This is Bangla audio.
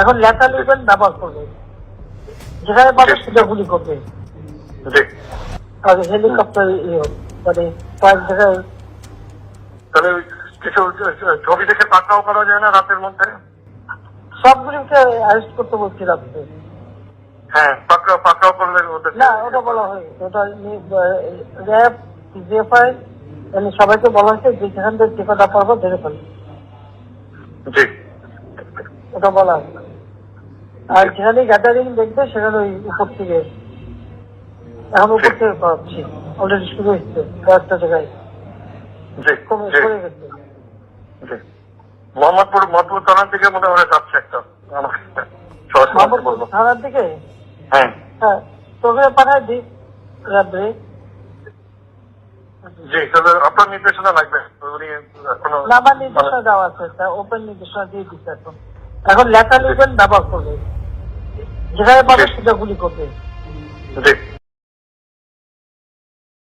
এখন লেখা লিখবেন ব্যবহার করবে যেখানে পাবে সেটা গুলি করবে। হেলিকপ্টার মানে কয়েক জায়গায়। তাহলে কিছু ছবি দেখে পাকড়াও করা যায় না রাতের মধ্যে? সবগুলিকে অ্যারেস্ট করতে বলছিলাম তো। হ্যাঁ পাকড়াও পাকড়াও করলে ওদের না ওটা বলা হয়নি। ওটা র্যাব জিএফআই মানে সবাইকে বলা হয়েছে যে যেখান থেকে যে কটা পারব ধরে ফেলবে। জি। ওটা বলা হয়েছে আর যেখানে গ্যাদারিং দেখবে সেখানে ওই উপর থেকে এখন উপর থেকে করাচ্ছি অলরেডি শুরু হচ্ছে কয়েকটা জায়গায়। কমে জি গেছে। মোহাম্মদপুর মধুপুর থানার দিকে মনে হয় যাচ্ছে একটা। থানার দিকে? হ্যাঁ। হ্যাঁ তোকে জি তাহলে আপনার নির্দেশনা লাগবে। উনি এখনও না আমার নির্দেশনা দেওয়া আছে। ওপেন নির্দেশনা দিয়ে দিচ্ছে এখন। এখন লেখা লিখবেন ব্যবহার করবে। যেখানে পাবে সেটা গুলি করবে।